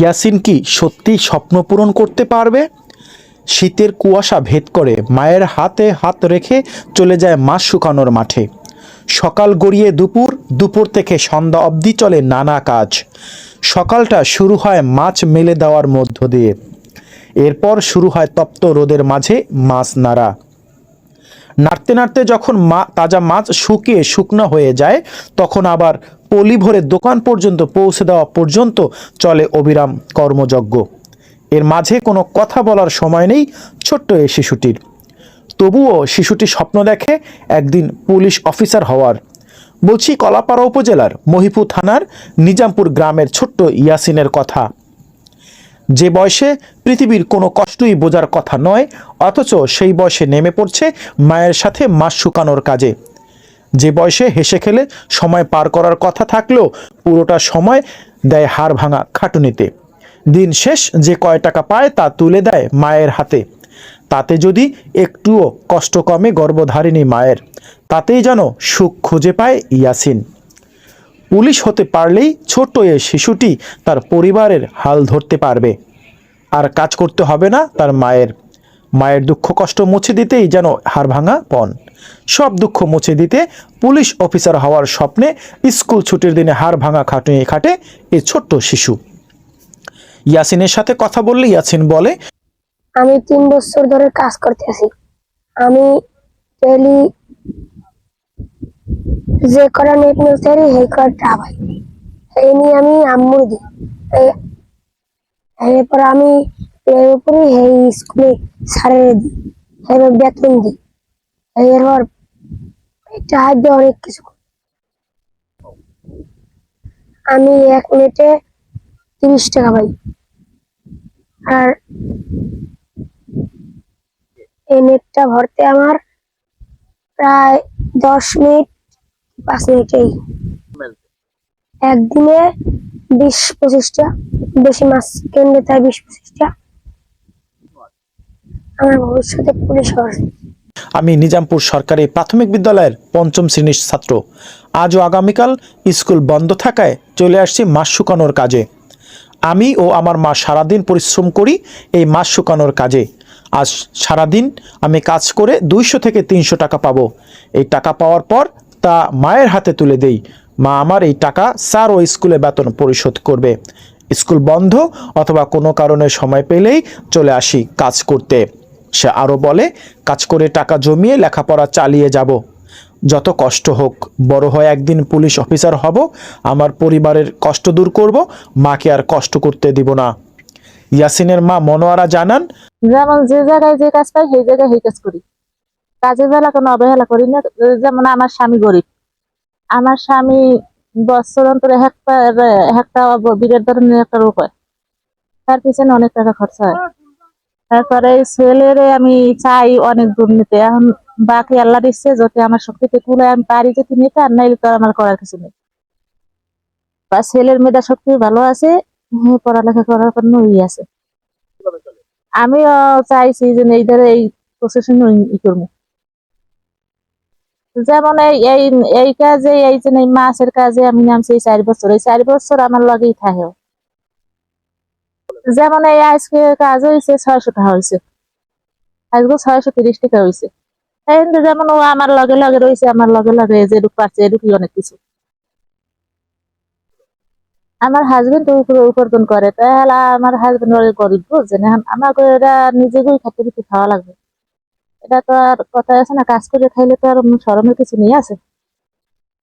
ইয়াসিন কি সত্যি স্বপ্ন পূরণ করতে পারবে? শীতের কুয়াশা ভেদ করে মায়ের হাতে হাত রেখে চলে যায় মাছ শুকানোর মাঠে। সকাল গড়িয়ে দুপুর দুপুর থেকে সন্ধ্যা অবধি চলে নানা কাজ। সকালটা শুরু হয় মাছ মেলে দেওয়ার মধ্য দিয়ে। এরপর শুরু হয় তপ্ত রোদের মাঝে মাছ নাড়া। নাড়তে নাড়তে যখন মা তাজা মাছ শুকিয়ে শুকনো হয়ে যায়, তখন আবার পলি ভরে দোকান পর্যন্ত পৌঁছে দেওয়া পর্যন্ত চলে অবিরাম কর্মযজ্ঞ। এর মাঝে কোনো কথা বলার সময় নেই ছোট্ট এই শিশুটির। তবুও শিশুটি স্বপ্ন দেখে একদিন পুলিশ অফিসার হওয়ার। বলছি, কলাপাড়া উপজেলার মহিপুর থানার নিজামপুর গ্রামের ছোট্ট ইয়াসিনের কথা। যে বয়সে পৃথিবীর কোনো কষ্টই বোঝার কথা নয়, অথচ সেই বয়সে নেমে পড়ছে মায়ের সাথে মাস শুকানোর কাজে। যে বয়সে হেসে খেলে সময় পার করার কথা থাকলেও পুরোটা সময় দেয় হাড় ভাঙা খাটুনিতে। দিন শেষ যে কয় টাকা পায় তা তুলে দেয় মায়ের হাতে। তাতে যদি একটুও কষ্ট কমে গর্ভধারিণী মায়ের, তাতেই যেন সুখ খুঁজে পায় ইয়াসিন। পুলিশ হতে পারলেই ছোট্ট এ শিশুটি তার পরিবারের হাল ধরতে পারবে। আর কাজ করতে হবে না তার মায়ের। মায়ের দুঃখ কষ্ট মুছে দিতেই যেন হাড় ভাঙা পণ। সব দুঃখ মুছে দিতে পুলিশ অফিসার হওয়ার স্বপ্নে স্কুল ছুটির দিনে হাড় ভাঙা খাটুনি খাটে এই ছোট্ট শিশু। ইয়াসিনের সাথে কথা বললে ইয়াসিন বলে, আমি তিন বছর ধরে কাজ করতেছি। আমি যে করা নেট নেচারি সেই করা ট্রাভাই এই নিয়ে আমি আম্মুর দিই। এই- এরপর আমি এর উপরে এই স্কুলে স্যারের দিই। এবার বেতন দিই। এরপর এটা হাত দিয়ে অনেক কিছু আমি এক মিনিটে তিরিশ টাকা পাই। আর এই নেটটা ভরতে আমার প্রায় দশ মিনিট পাঁচ মিনিটেই। একদিনে বিশ পঁচিশটা, বেশি মাছ কিনলে তাই বিশ পঁচিশটা। আমার ভবিষ্যতে পুলিশ আমি নিজামপুর সরকারি প্রাথমিক বিদ্যালয়ের পঞ্চম শ্রেণির ছাত্র। আজ ও আগামীকাল স্কুল বন্ধ থাকায় চলে আসছি মাছ শুকানোর কাজে। আমি ও আমার মা সারাদিন পরিশ্রম করি এই মাছ শুকানোর কাজে। আজ সারাদিন আমি কাজ করে দুইশো থেকে তিনশো টাকা পাবো। এই টাকা পাওয়ার পর তা মায়ের হাতে তুলে দেই। মা আমার এই টাকা স্যার ও স্কুলে বেতন পরিশোধ করবে। স্কুল বন্ধ অথবা কোনো কারণে সময় পেলেই চলে আসি কাজ করতে। সে আরও বলে, কাজ করে টাকা জমিয়ে লেখাপড়া চালিয়ে যাব। যত কষ্ট হোক, বড় হয়ে একদিন পুলিশ অফিসার হব, আমার পরিবারের কষ্ট দূর করব, মাকে আর কষ্ট করতে দিব না। ইয়াসিনের মা মনোয়ারা জানান যেমন যে জায়গায় যে কাজ পাই, সেই জায়গায় সেই কাজ করি। কাজের বেলা কোনো অবহেলা করি না। যেমন আমার স্বামী গরিব। আমার স্বামী বছর অন্তরে একটা বীরের ধরনের একটা রোগ হয়। তার পিছনে অনেক টাকা খরচা হয়। তারপরে এই ছেলেরে আমি চাই অনেক দূর নিতে এখন বাকি আল্লাহ দিচ্ছে, যদি আমার শক্তিতে তুলে আমি পারি, যদি নিতে আর নাইলে তো আমার করার কিছু নেই। বা ছেলের মেধা শক্তি ভালো আছে পড়ালেখা করার জন্য ই আছে। আমিও চাইছি যে এইদের এই প্রসেশন ই করব যেমন এই এই এই কাজে, এই যে মাছের কাজে আমি নামছি এই চার বছর, এই চার বছর আমার লগেই থাকে। যেমন এই আজকে কাজ হয়েছে ছয়শো টাকা হয়েছে আজকে ছয়শো তিরিশ টাকা হয়েছে কিন্তু যেমন ও আমার লগে লগে রয়েছে আমার লগে লগে যে রূপ পাচ্ছে এরূপই অনেক কিছু। আমার হাজবেন্ড উপার্জন করে। তাহলে আমার হাজবেন্ড গরিব বুঝছেন? এটা নিজেকেই খাতে খাওয়া লাগবে। এটা তো আর কথা আছে না, কাজ করে খাইলে তো আর সরমের কিছু নেই আছে।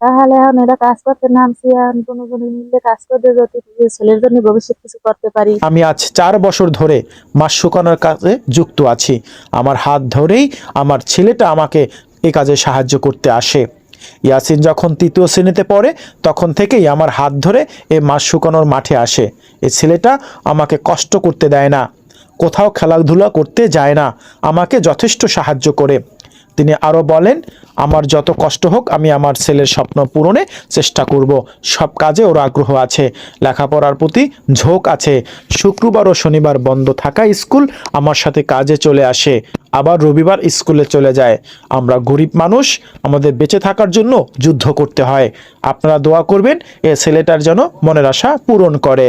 তাহলে এখন এটা কাজ করতে নামছি এখন কোনো কোনো মিললে কাজ করতে যদি ছেলের জন্য ভবিষ্যৎ কিছু করতে পারি। আমি আজ চার বছর ধরে মাছ শুকানোর কাজে যুক্ত আছি। আমার হাত ধরেই আমার ছেলেটা আমাকে এ কাজে সাহায্য করতে আসে। ইয়াসিন যখন তৃতীয় শ্রেণীতে পড়ে, তখন থেকেই আমার হাত ধরে এ মাছ শুকানোর মাঠে আসে। এ ছেলেটা আমাকে কষ্ট করতে দেয় না। কোথাও খেলাধুলা করতে যায় না, আমাকে যথেষ্ট সাহায্য করে। তিনি আরও বলেন, আমার যত কষ্ট হোক, আমি আমার ছেলের স্বপ্ন পূরণে চেষ্টা করব। সব কাজে ওর আগ্রহ আছে, লেখাপড়ার প্রতি ঝোঁক আছে। শুক্রবার ও শনিবার বন্ধ থাকা স্কুল আমার সাথে কাজে চলে আসে। আবার রবিবার স্কুলে চলে যায়। আমরা গরিব মানুষ, আমাদের বেঁচে থাকার জন্য যুদ্ধ করতে হয়। আপনারা দোয়া করবেন, এ ছেলেটার যেন মনের আশা পূরণ করে।